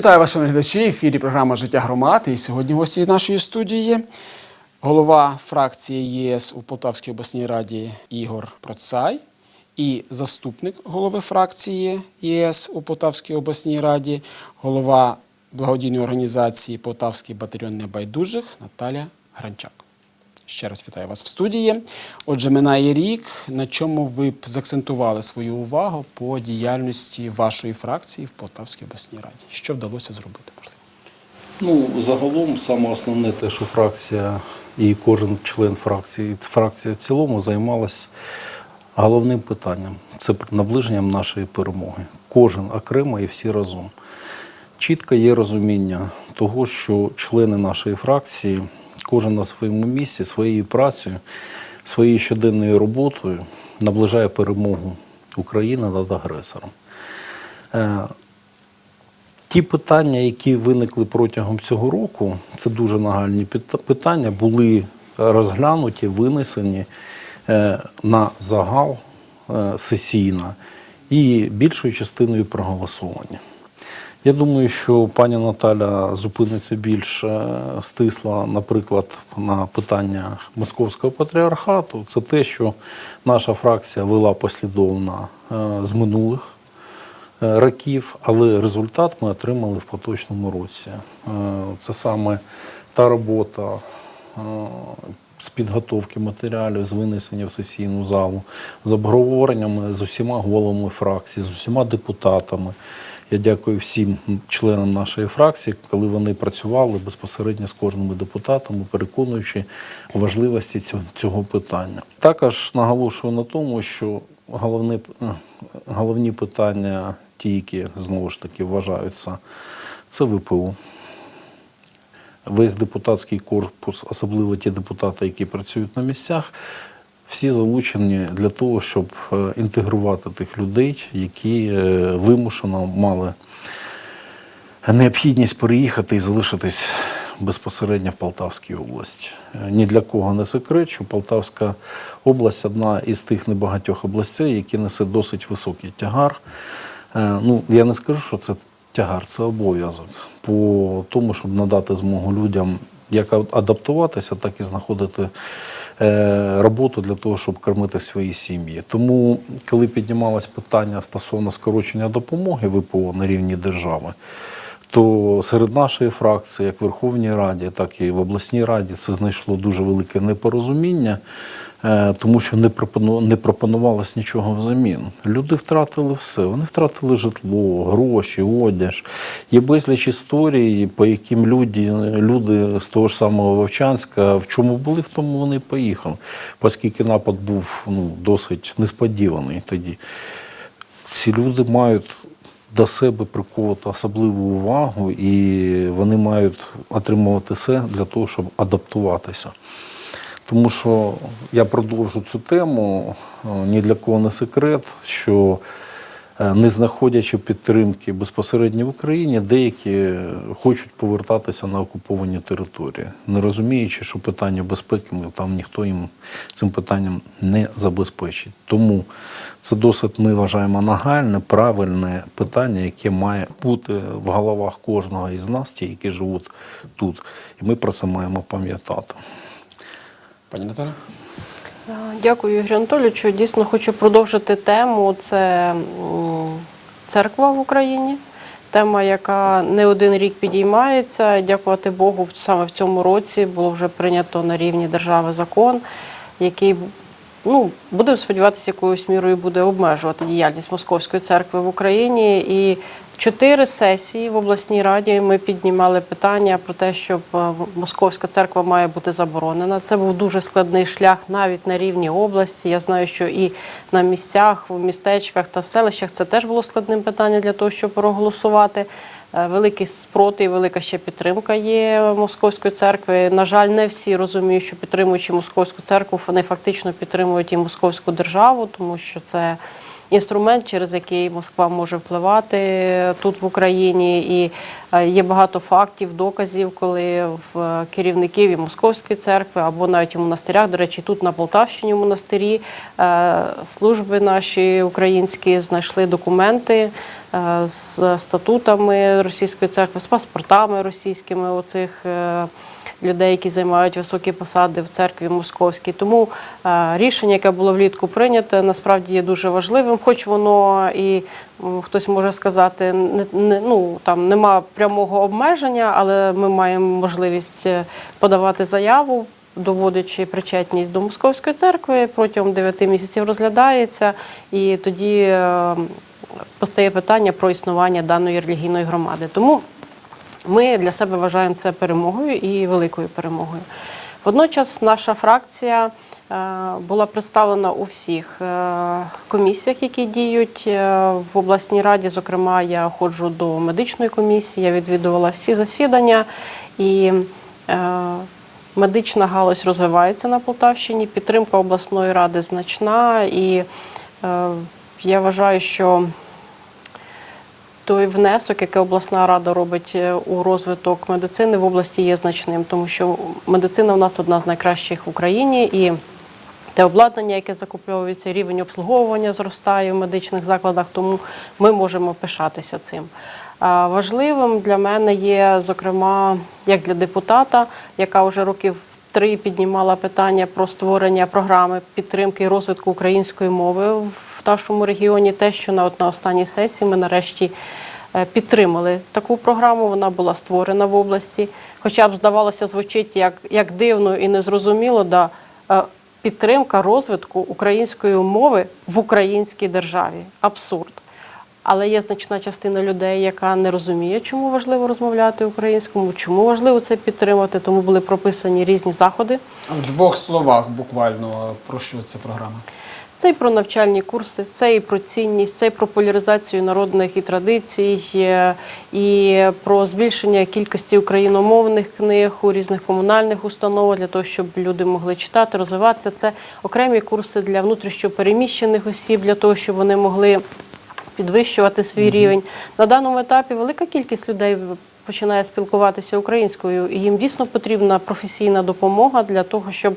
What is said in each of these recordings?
Вітаю вас, шановні глядачі. В ефірі програма Життя громад. І сьогодні гості нашої студії голова фракції ЄС у Полтавській обласній раді Ігор Процай і заступник голови фракції ЄС у Полтавській обласній раді, голова благодійної організації Полтавський батальйон небайдужих Наталя Гранчак. Ще раз вітаю вас в студії. Отже, минає рік. На чому ви б заакцентували свою увагу по діяльності вашої фракції в Полтавській обласній раді? Що вдалося зробити? Ну, загалом, саме основне те, що фракція і кожен член фракції, фракція в цілому займалась головним питанням це наближенням нашої перемоги. Кожен окремо і всі разом. Чітко є розуміння того, що члени нашої фракції, кожен на своєму місці, своєю працею, своєю щоденною роботою наближає перемогу України над агресором. Е, Ті питання, які виникли протягом цього року, це дуже нагальні питання, були розглянуті, винесені е, на загал е, сесійно і більшою частиною проголосовані. Я думаю, що пані Наталя зупиниться більш е, стисла, наприклад, на питання московського патріархату. Це те, що наша фракція вела послідовно е, з минулих е, років, але результат ми отримали в поточному році. Це саме та робота з підготовки матеріалів, з винесення в сесійну залу, з обговореннями з усіма головами фракції, з усіма депутатами. Я дякую всім членам нашої фракції, коли вони працювали безпосередньо з кожним депутатом, переконуючи важливості цього, цього питання. Також наголошую на тому, що головне, е, головні питання, ті, які знову ж таки вважаються, це ВПУ. Весь депутатський корпус, особливо ті депутати, які працюють на місцях, всі залучені для того, щоб е, інтегрувати тих людей, які е, вимушено мали необхідність переїхати і залишитись безпосередньо в Полтавській області. Е, Ні для кого не секрет, що Полтавська область одна із тих небагатьох областей, які несе досить високий тягар. Ну, я не скажу, що це тягар, це обов'язок по тому, щоб надати змогу людям як адаптуватися, так і знаходити роботу для того, щоб кормити свої сім'ї. Тому, коли піднімалось питання стосовно скорочення допомоги ВПО на рівні держави, то серед нашої фракції, як в Верховній Раді, так і в обласній раді, це знайшло дуже велике непорозуміння, е, тому що не пропону- не пропонувалось нічого взамін. Люди втратили все. Вони втратили житло, гроші, одяг. Є безліч історій, по яким люди, люди з того ж самого Вовчанська, в чому були, в тому вони поїхали, оскільки напад був ну, досить несподіваний тоді ці люди мають до себе приковувати особливу увагу, і вони мають отримувати все для того, щоб адаптуватися. Тому що я продовжу цю тему, е, ні для кого не секрет, що е, не знаходячи підтримки безпосередньо в Україні, деякі хочуть повертатися на окуповані території, не розуміючи, що питання безпеки там ніхто їм цим питанням не забезпечить. Тому це досить, ми вважаємо, нагальне, правильне питання, яке має бути в головах кожного із нас, ті, які живуть тут. І ми про це маємо пам'ятати. Пані Наталя? Дякую, Ігорю Анатолійовичу. Дійсно, хочу продовжити тему. Це церква в Україні. Тема, яка не один рік підіймається. Дякувати Богу, саме в цьому році було вже прийнято на рівні держави закон, який ну, будемо сподіватися, якоюсь мірою буде обмежувати діяльність Московської церкви в Україні. І чотири сесії в обласній раді ми піднімали питання про те, щоб е, Московська церква має бути заборонена. Це був дуже складний шлях навіть на рівні області. Я знаю, що і на місцях, в містечках та в селищах це теж було складним питанням для того, щоб проголосувати. Е, Великий спротив, велика ще підтримка є московської церкви. На жаль, не всі розуміють, що підтримуючи московську церкву, вони фактично підтримують і московську державу, тому що це інструмент, через який Москва може впливати тут в Україні. І е, є багато фактів, доказів, коли в керівників і Московської церкви або навіть у монастирях, до речі, тут на Полтавщині в монастирі е, служби наші українські знайшли документи е, з статутами російської церкви, з паспортами російськими оцих. Людей, які займають високі посади в церкві московській. Тому е, рішення, яке було влітку прийнято, насправді є дуже важливим, хоч воно і хтось може сказати, не, ну, там нема прямого обмеження, але ми маємо можливість е, подавати заяву. Доводячи причетність до московської церкви, протягом 9 місяців розглядається, і тоді е, постає питання про існування даної релігійної громади. Тому ми для себе вважаємо це перемогою і великою перемогою. Водночас наша фракція е, була представлена у всіх е, комісіях, які діють е, в обласній раді. Зокрема, я ходжу до медичної комісії, я відвідувала всі засідання і медична галузь розвивається на Полтавщині. Підтримка обласної ради значна, і я вважаю, що той внесок, який обласна рада робить е, у розвиток медицини в області, є значним, тому що медицина у нас одна з найкращих в Україні і. Те обладнання, яке закуповується, рівень обслуговування зростає в медичних закладах, тому ми можемо пишатися цим. Важливим для мене є, зокрема, як для депутата, яка вже років три піднімала питання про створення програми підтримки і розвитку української мови в нашому регіоні. Те, що на, от на останній сесії ми нарешті е, підтримали таку програму. Вона була створена в області. Хоча б здавалося, звучить як, як дивно і незрозуміло, да, е, підтримка розвитку української мови в українській державі. Абсурд. Але є значна частина людей, яка не розуміє, чому важливо розмовляти українському, чому важливо це підтримати. Тому були прописані різні заходи. В двох словах буквально про що ця програма? Це і про навчальні курси, це і про цінність, це і про популяризацію народних і традицій, е, і про збільшення кількості україномовних книг у різних комунальних установах для того, щоб люди могли читати, розвиватися. Це окремі курси для внутрішньопереміщених осіб, для того, щоб вони могли підвищувати свій рівень. На даному етапі велика кількість людей починає спілкуватися українською, і їм дійсно потрібна професійна допомога для того, щоб.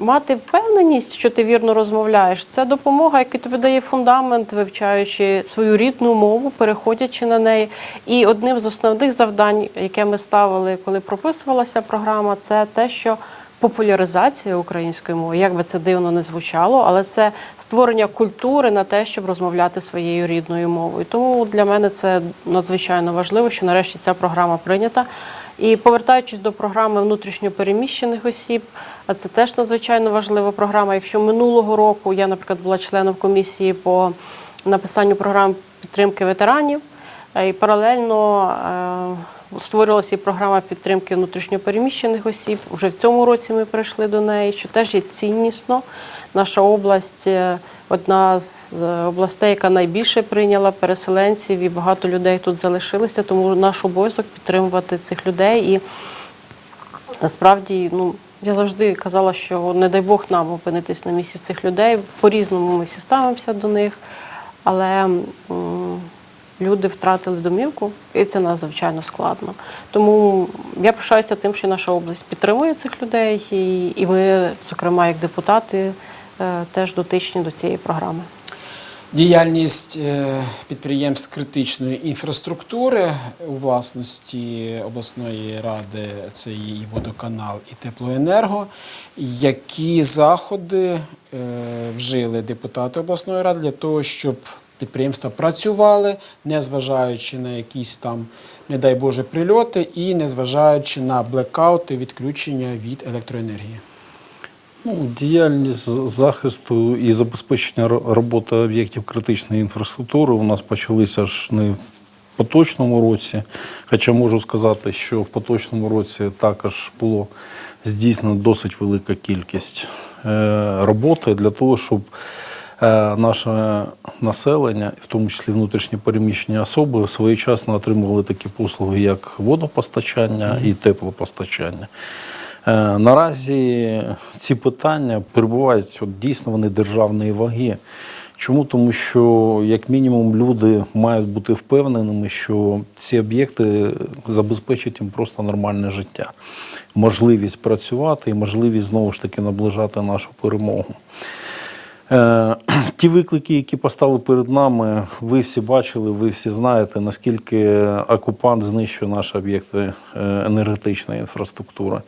Мати впевненість, що ти вірно розмовляєш, це допомога, яка тобі дає фундамент, вивчаючи свою рідну мову, переходячи на неї. І одним з основних завдань, яке ми ставили, коли прописувалася програма, це те, що популяризація української мови, як би це дивно не звучало, але це створення культури на те, щоб розмовляти своєю рідною мовою. Тому для мене це надзвичайно важливо, що нарешті ця програма прийнята. І повертаючись до програми внутрішньопереміщених осіб, це теж надзвичайно важлива програма. Якщо минулого року я, наприклад, була членом комісії по написанню програм підтримки ветеранів, е, і паралельно е, створювалася і програма підтримки внутрішньопереміщених осіб. Уже в цьому році ми прийшли до неї, що теж є ціннісно. Наша область е, одна з областей, яка найбільше прийняла переселенців, і багато людей тут залишилися, тому наш обов'язок підтримувати цих людей. І насправді, ну я завжди казала, що не дай Бог нам опинитись на місці цих людей. По-різному ми всі ставимося до них, але люди втратили домівку, і це надзвичайно складно. Тому я пишаюся тим, що наша область підтримує цих людей, і, ми, зокрема, як депутати, е, теж дотичні до цієї програми. Діяльність е, підприємств критичної інфраструктури у власності обласної ради це і водоканал, і теплоенерго. Які заходи е, вжили депутати обласної ради для того, щоб підприємства працювали, не зважаючи на якісь там, не дай Боже, прильоти, і не зважаючи на блекаути, відключення від електроенергії? Ну, діяльність захисту і забезпечення роботи об'єктів критичної інфраструктури у нас почалися ж не в поточному році. Хоча можу сказати, що в поточному році також було здійснено досить велика кількість е, роботи для того, щоб е, наше населення, в тому числі внутрішньо переміщені особи, своєчасно отримували такі послуги, як водопостачання і теплопостачання. Е, Наразі ці питання перебувають от, дійсно вони державної ваги. Чому? Тому що, як мінімум, люди мають бути впевненими, що ці об'єкти забезпечать їм просто нормальне життя, можливість працювати і можливість знову ж таки наближати нашу перемогу. Е, Ті виклики, які постали перед нами, ви всі бачили, ви всі знаєте, наскільки окупант знищує наші об'єкти е, енергетичної інфраструктури.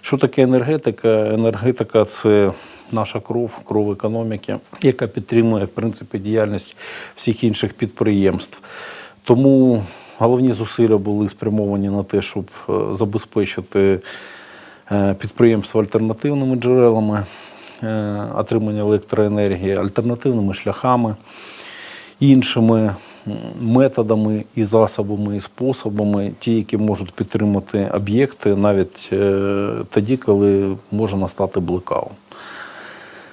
Що таке енергетика? Енергетика це наша кров, кров економіки, яка підтримує в принципі діяльність всіх інших підприємств. Тому головні зусилля були спрямовані на те, щоб е, забезпечити е, підприємства альтернативними джерелами е, отримання електроенергії, альтернативними шляхами, іншими методами і засобами, і способами, ті, які можуть підтримати об'єкти навіть е, тоді, коли може настати блекаут.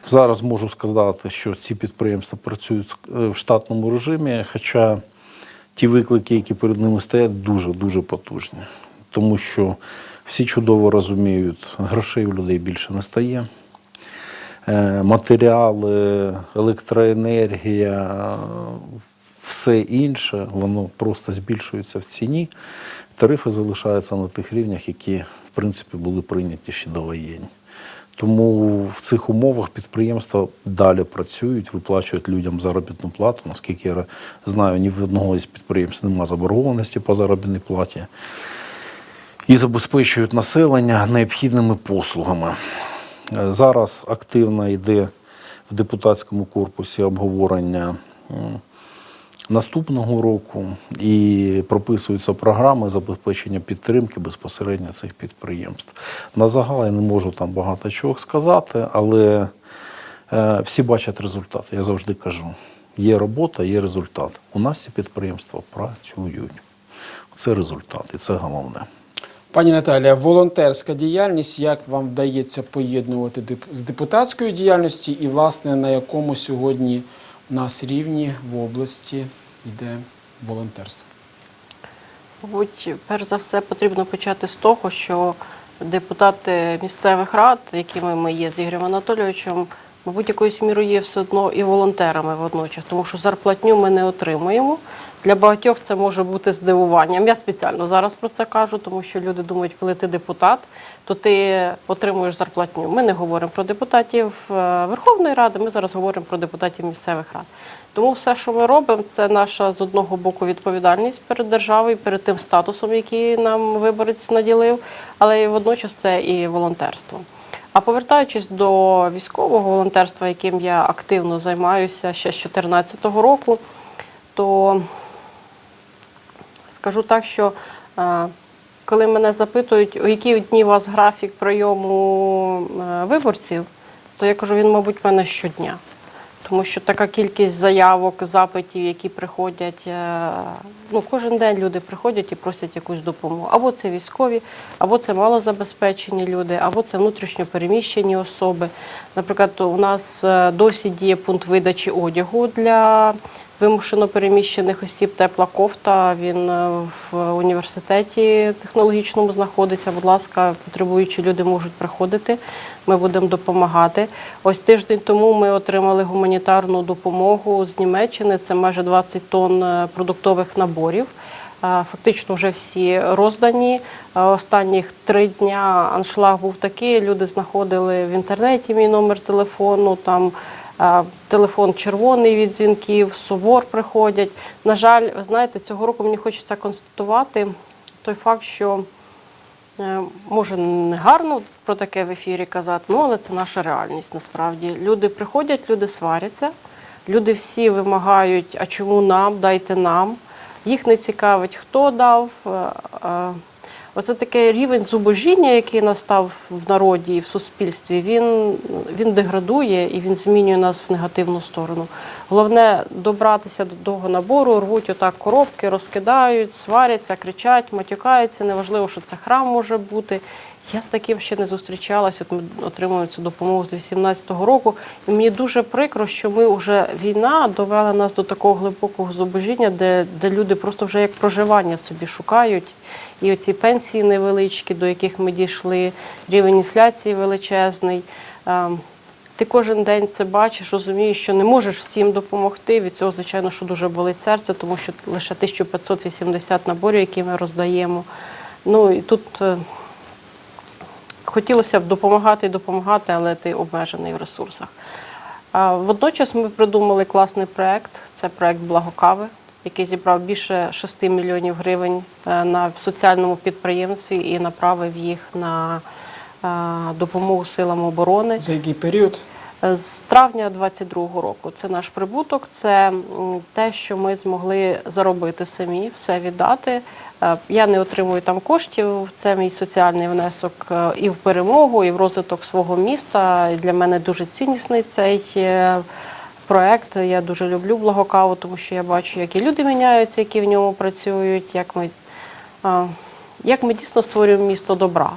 Зараз можу сказати, що ці підприємства працюють е, в штатному режимі, хоча ті виклики, які перед ними стоять, дуже дуже потужні. Тому що всі чудово розуміють, грошей у людей більше не стає. Е, Матеріали, електроенергія, все інше, воно просто збільшується в ціні. Тарифи залишаються на тих рівнях, які, в принципі, були прийняті ще довоєнні. Тому в цих умовах підприємства далі працюють, виплачують людям заробітну плату. Наскільки я знаю, ні в одного із підприємств немає заборгованості по заробітній платі. І забезпечують населення необхідними послугами. Зараз активно йде в депутатському корпусі обговорення наступного року і прописуються програми забезпечення підтримки безпосередньо цих підприємств. На загал я не можу там багато чого сказати, але е, всі бачать результат. Я завжди кажу: є робота, є результат. У нас ці підприємства працюють. Це результат, і це головне. Пані Наталія, волонтерська діяльність, як вам вдається поєднувати з депутатською діяльністю і, власне, на якому сьогодні нас рівні в області йде волонтерство? Мабуть, перш за все потрібно почати з того, що депутати місцевих рад, якими ми є з Ігорем Анатолійовичем, мабуть, якоюсь мірою є все одно і волонтерами водночас, тому що зарплатню ми не отримуємо. Для багатьох це може бути здивуванням. Я спеціально зараз про це кажу, тому що люди думають, коли ти депутат, то ти отримуєш зарплатню. Ми не говоримо про депутатів е, Верховної Ради, ми зараз говоримо про депутатів місцевих рад. Тому все, що ми робимо, це наша з одного боку відповідальність перед державою, перед тим статусом, який нам виборець наділив, але і водночас це і волонтерство. А повертаючись до військового волонтерства, яким я активно займаюся ще з 2014 року, то скажу так, що е, коли мене запитують, у які дні у вас графік прийому е, виборців, то я кажу, він, мабуть, в мене щодня. Тому що така кількість заявок, запитів, які приходять, е, ну кожен день люди приходять і просять якусь допомогу. Або це військові, або це малозабезпечені люди, або це внутрішньо переміщені особи. Наприклад, у нас досі діє пункт видачі одягу для вимушено переміщених осіб. Тепла кофта. Він е, в університеті технологічному знаходиться. Будь ласка, потребуючі люди можуть приходити. Ми будемо допомагати. Ось тиждень тому ми отримали гуманітарну допомогу з Німеччини. Це майже 20 тонн е, продуктових наборів. Е, Фактично вже всі роздані. Останніх три дня аншлаг був такий. Люди знаходили в інтернеті мій номер телефону. Там телефон червоний від дзвінків, собор приходять. На жаль, ви знаєте, цього року мені хочеться констатувати той факт, що Е, Може, не гарно про таке в ефірі казати, ну але це наша реальність насправді. Люди приходять, люди сваряться, люди всі вимагають, а чому нам, дайте нам. Їх не цікавить, хто дав. Оце такий рівень зубожіння, який настав в народі і в суспільстві, він, він деградує і він змінює нас в негативну сторону. Головне добратися до того набору, рвуть отак коробки, розкидають, сваряться, кричать, матюкаються. Неважливо, що це храм може бути. Я з таким ще не зустрічалася. От ми отримуємо цю допомогу з 2018 року. І мені дуже прикро, що ми вже війна довела нас до такого глибокого зубожіння, де, де люди просто вже як проживання собі шукають. І оці пенсії невеличкі, до яких ми дійшли, рівень інфляції величезний. Ем, ти кожен день це бачиш, розумієш, що не можеш всім допомогти. Від цього, звичайно, що дуже болить серце, тому що лише 1580 наборів, які ми роздаємо. Ну і тут е, хотілося б допомагати і допомагати, але ти обмежений в ресурсах. Водночас ми придумали класний проект. Це проект Благокави, який зібрав більше 6 мільйонів гривень е, на соціальному підприємстві і направив їх на е, допомогу силам оборони. За який період? З травня 22-го року це наш прибуток, це те, що ми змогли заробити самі, все віддати. Е, Я не отримую там коштів. Це мій соціальний внесок е, і в перемогу, і в розвиток свого міста. І для мене дуже ціннісний цей е, проект. Я дуже люблю благокаву, тому що я бачу, як і люди міняються, які в ньому працюють, як ми, як ми дійсно створюємо місто добра.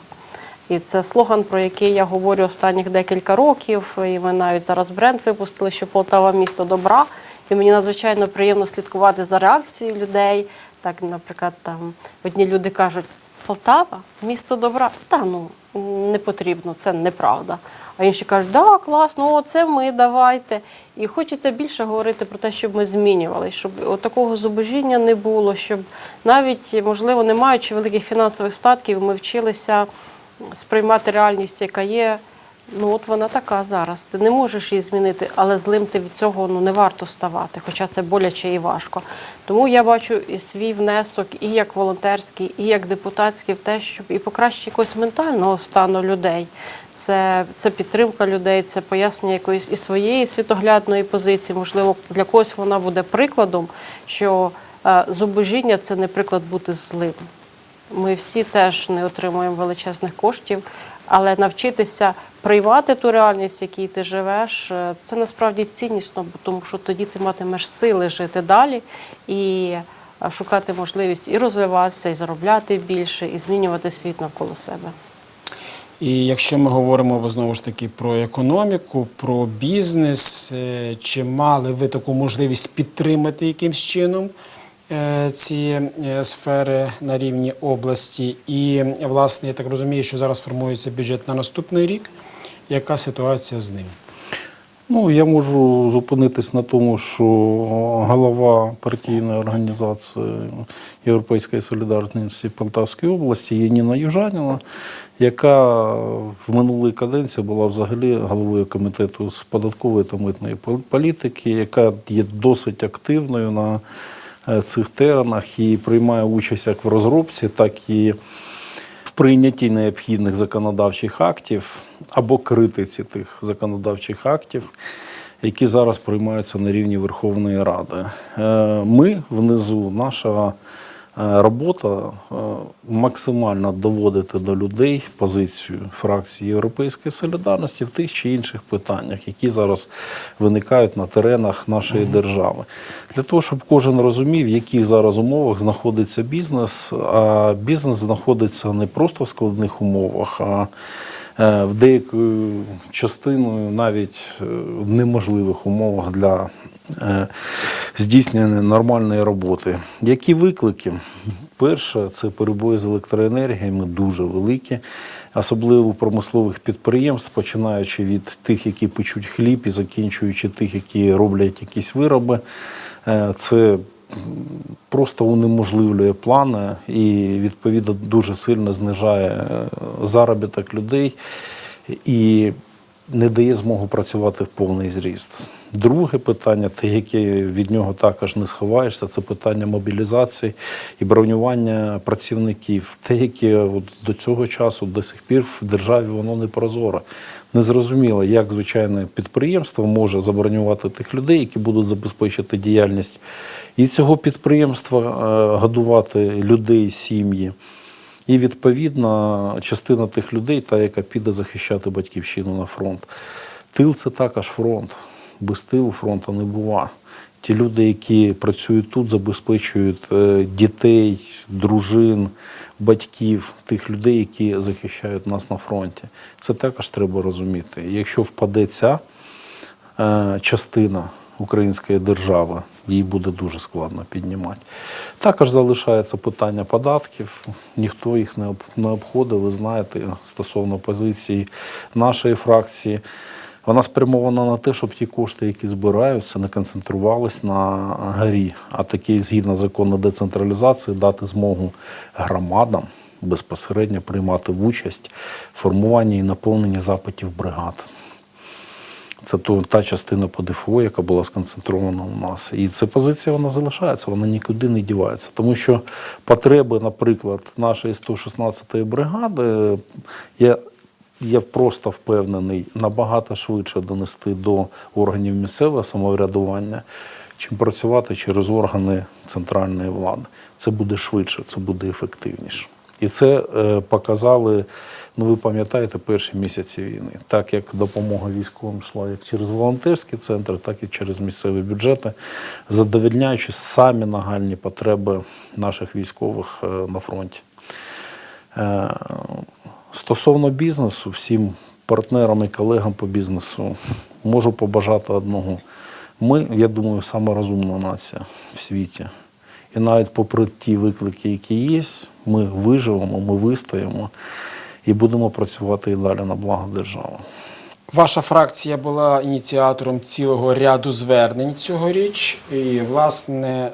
І це слоган, про який я говорю останніх декілька років. І ми навіть зараз бренд випустили, що Полтава місто добра. І мені надзвичайно приємно слідкувати за реакцією людей. Так, наприклад, там одні люди кажуть, Полтава місто добра. Та ну не потрібно, це неправда. А інші кажуть, да, класно, це ми, давайте. І хочеться більше говорити про те, щоб ми змінювалися, щоб такого зубожіння не було, щоб навіть, можливо, не маючи великих фінансових статків, ми вчилися сприймати реальність, яка є. Ну от вона така зараз. Ти не можеш її змінити, але злим ти від цього ну не варто ставати, хоча це боляче і важко. Тому я бачу і свій внесок, і як волонтерський, і як депутатський в те, щоб і покращити якогось ментального стану людей. Це, це підтримка людей, це пояснення якоїсь і своєї світоглядної позиції. Можливо, для когось вона буде прикладом, що е, зубожіння це не приклад бути злим. Ми всі теж не отримуємо величезних коштів, але навчитися приймати ту реальність, в якій ти живеш, е, це насправді ціннісно, тому що тоді ти матимеш сили жити далі і е, шукати можливість і розвиватися, і заробляти більше, і змінювати світ навколо себе. І якщо ми говоримо знову ж таки про економіку, про бізнес, е, чи мали ви таку можливість підтримати якимсь чином е, ці е, сфери на рівні області? І, власне, я так розумію, що зараз формується бюджет на наступний рік. Яка ситуація з ним? Ну, я можу зупинитись на тому, що голова партійної організації Європейської солідарності Полтавської області є Ніна Южаніна, яка в минулій каденції була взагалі головою комітету з податкової та митної політики, яка є досить активною на е, цих теренах і приймає участь як в розробці, так і прийнятті необхідних законодавчих актів або критиці тих законодавчих актів, які зараз приймаються на рівні Верховної Ради. Е, Ми внизу, наша е, робота е, максимально доводити до людей позицію фракції Європейської солідарності в тих чи інших питаннях, які зараз виникають на теренах нашої держави. Для того, щоб кожен розумів, в яких зараз умовах знаходиться бізнес, а бізнес знаходиться не просто в складних умовах, а е, в деякою частиною навіть е, в неможливих умовах для е, здійснення нормальної роботи. Які виклики? Перше, це перебої з електроенергіями дуже великі, особливо у промислових підприємств, починаючи від тих, які печуть хліб, і закінчуючи тих, які роблять якісь вироби. Е, Це просто унеможливлює плани і відповідно дуже сильно знижає е, заробіток людей і не дає змогу працювати в повний зріст. Друге питання, те, яке від нього також не сховаєшся, це питання мобілізації і бронювання працівників. Те, яке от до цього часу до сих пір в державі воно не прозоре. Незрозуміло, як звичайне підприємство може забронювати тих людей, які будуть забезпечити діяльність і цього підприємства, е, годувати людей, сім'ї. І відповідно частина тих людей, та яка піде захищати батьківщину на фронт. Тил це також фронт. Без тилу фронту не бува. Ті люди, які працюють тут, забезпечують е, дітей, дружин, батьків, тих людей, які захищають нас на фронті. Це також треба розуміти. Якщо впаде ця е, частина української держави, їй буде дуже складно піднімати. Також залишається питання податків. Ніхто їх не об- не обходив, ви знаєте, стосовно позиції нашої фракції. Вона спрямована на те, щоб ті кошти, які збираються, не концентрувались на горі, а такі, згідно закону децентралізації, дати змогу громадам безпосередньо приймати участь в формуванні і наповненні запитів бригад. Це та частина по ДФО, яка була сконцентрована у нас. І ця позиція вона залишається, вона нікуди не дівається. Тому що потреби, наприклад, нашої 116-ї бригади, я, я просто впевнений, набагато швидше донести до органів місцевого самоврядування, чим працювати через органи центральної влади. Це буде швидше, це буде ефективніше. І це е, показали, ну ви пам'ятаєте, перші місяці війни. Так як допомога військовим йшла як через волонтерські центри, так і через місцеві бюджети, задовольняючи самі нагальні потреби наших військових е, на фронті. Е, Стосовно бізнесу, всім партнерам і колегам по бізнесу можу побажати одного. Ми, я думаю, сама розумна нація в світі. І навіть попри ті виклики, які є, ми виживемо, ми вистоїмо і будемо працювати і далі на благо держави. Ваша фракція була ініціатором цілого ряду звернень цьогоріч. І, власне,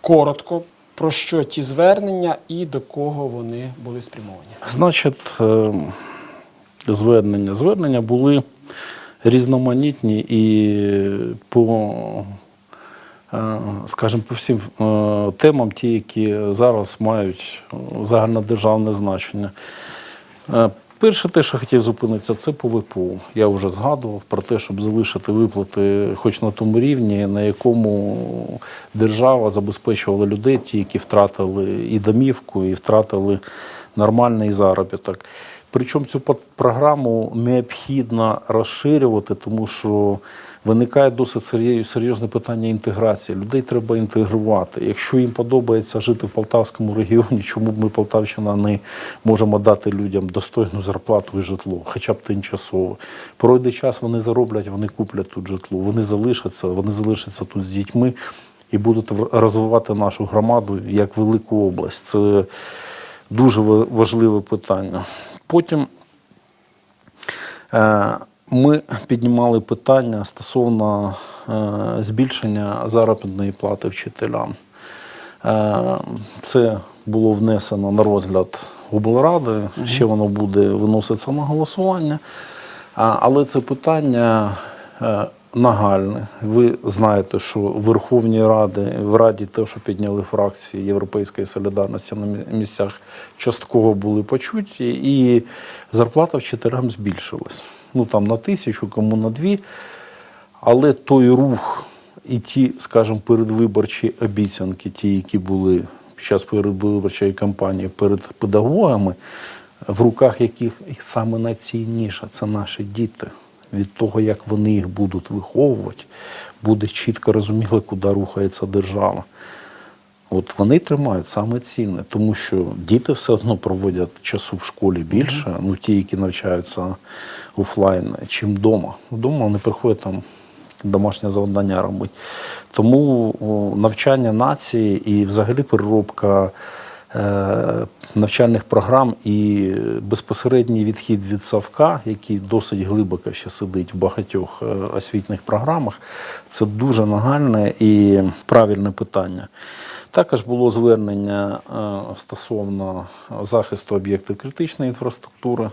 коротко, про що ті звернення і до кого вони були спрямовані. Значить, е, звернення. Звернення були різноманітні і по, скажімо, по всім е, темам, ті, які зараз мають е, загальнодержавне значення. Е, Перше, те, що хотів зупинитися, це по ВПО. Я вже згадував про те, щоб залишити виплати хоч на тому рівні, на якому держава забезпечувала людей, ті, які втратили і домівку, і втратили нормальний заробіток. Причому цю програму необхідно розширювати, тому що виникає досить серйозне питання інтеграції. Людей треба інтегрувати. Якщо їм подобається жити в Полтавському регіоні, чому б ми Полтавщина не можемо дати людям достойну зарплату і житло, хоча б тимчасово. Пройде час, вони зароблять, вони куплять тут житло, вони залишаться, вони залишаться тут з дітьми і будуть розвивати нашу громаду як велику область. Це дуже важливе питання. Потім е, ми піднімали питання стосовно е, збільшення заробітної плати вчителям. Е, Це було внесено на розгляд облради, ще воно буде виноситься на голосування. Але це питання е, нагальне. Ви знаєте, що в Верховній Раді, в Раді те, що підняли фракції Європейської солідарності на місцях, частково були почуті, і зарплата вчителям збільшилась. Ну там на тисячу, кому на дві. Але той рух і ті, скажімо, передвиборчі обіцянки, ті, які були під час передвиборчої кампанії перед педагогами, в руках яких саме найцінніше це наші діти. Від того, як вони їх будуть виховувати, буде чітко розуміло, куди рухається держава. От вони тримають саме цінне, тому що діти все одно проводять часу в школі більше, ну ті, які навчаються офлайн, чим вдома. Вдома вони приходять там домашнє завдання робити. Тому навчання нації і взагалі переробка е, навчальних програм і безпосередній відхід від Савка, який досить глибоко ще сидить в багатьох е, освітніх програмах, це дуже нагальне і правильне питання. Також було звернення е, стосовно захисту об'єктів критичної інфраструктури.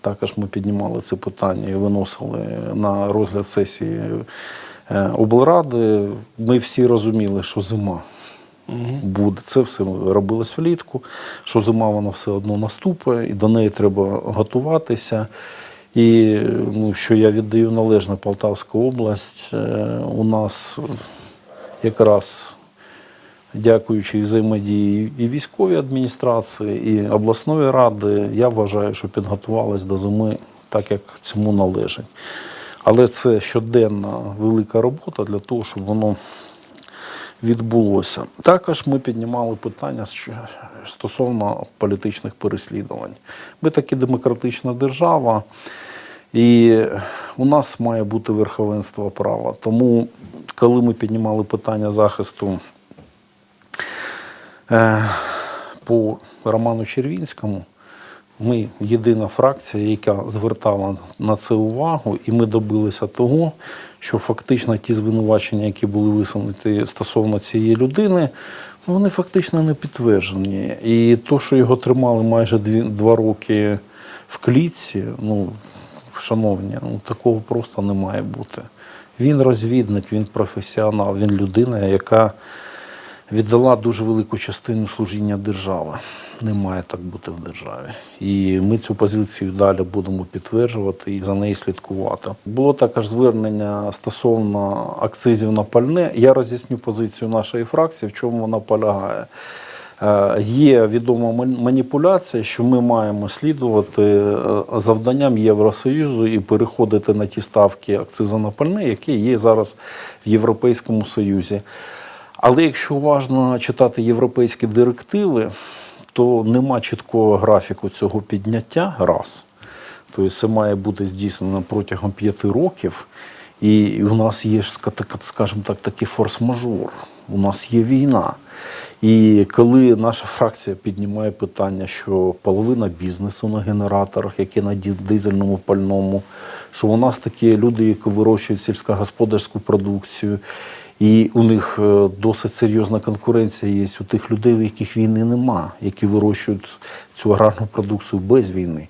Також ми піднімали це питання і виносили на розгляд сесії е, облради. Ми всі розуміли, що зима буде. Це все робилось влітку, що зима вона все одно наступить, і до неї треба готуватися. І ну, що я віддаю належне Полтавська область, е, у нас якраз дякуючи взаємодії і військовій адміністрації, і обласної ради, я вважаю, що підготувалися до зими так, як цьому належить. Але це щоденна велика робота для того, щоб воно відбулося. Також ми піднімали питання стосовно політичних переслідувань. Ми таки демократична держава, і у нас має бути верховенство права. Тому, коли ми піднімали питання захисту по Роману Червінському, Ми єдина фракція, яка звертала на це увагу, і ми добилися того, що фактично ті звинувачення, які були висунуті стосовно цієї людини, ну, вони фактично не підтверджені. І то, що його тримали майже два роки в клітці, ну, шановні, ну, такого просто не має бути. Він розвідник, він професіонал, він людина, яка віддала дуже велику частину служіння держави. Не має так бути в державі. І ми цю позицію далі будемо підтверджувати і за неї слідкувати. Було також звернення стосовно акцизів на пальне. Я роз'ясню позицію нашої фракції, в чому вона полягає. Е, Є відома маніпуляція, що ми маємо слідувати е, завданням Євросоюзу і переходити на ті ставки акцизу на пальне, які є зараз в Європейському Союзі. Але якщо уважно читати європейські директиви, то нема чіткого графіку цього підняття раз. Тобто це має бути здійснено протягом п'яти років. І у нас є, скажімо так, такий форс-мажор. У нас є війна. І коли наша фракція піднімає питання, що половина бізнесу на генераторах, які на дизельному пальному, що у нас такі люди, які вирощують сільськогосподарську продукцію, і у них е, досить серйозна конкуренція є у тих людей, у яких війни нема, які вирощують цю аграрну продукцію без війни.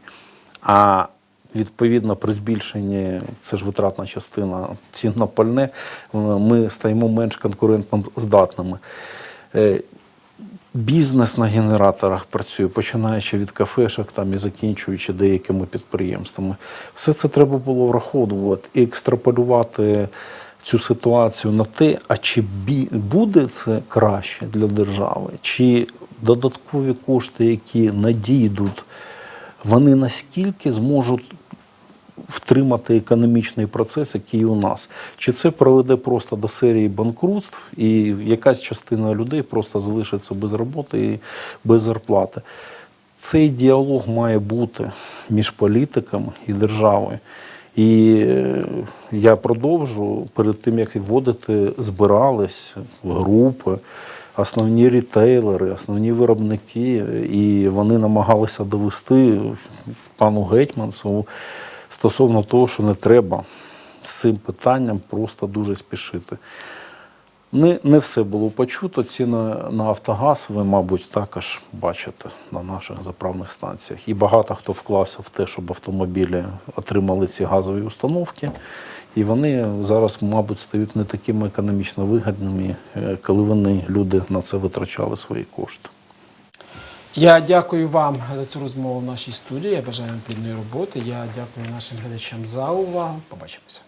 А відповідно при збільшенні, це ж витратна частина цін на пальне, е, ми стаємо менш конкурентно здатними. Е, Бізнес на генераторах працює, починаючи від кафешок там, і закінчуючи деякими підприємствами. Все це треба було враховувати і екстраполювати цю ситуацію на те, а чи буде це краще для держави, чи додаткові кошти, які надійдуть, вони наскільки зможуть втримати економічний процес, який у нас. Чи це приведе просто до серії банкрутств, і якась частина людей просто залишиться без роботи і без зарплати. Цей діалог має бути між політиками і державою. І е, я продовжу перед тим, як вводити, збирались групи, основні рітейлери, основні виробники, і вони намагалися довести пану Гетьманцеву стосовно того, що не треба з цим питанням просто дуже спішити. Не, не все було почуто. Ціни на Автогаз ви, мабуть, також бачите на наших заправних станціях. І багато хто вклався в те, щоб автомобілі отримали ці газові установки. І вони зараз, мабуть, стають не такими економічно вигідними, е, коли вони, люди, на це витрачали свої кошти. Я дякую вам за цю розмову в нашій студії. Я бажаю вам плідної роботи. Я дякую нашим глядачам за увагу. Побачимося.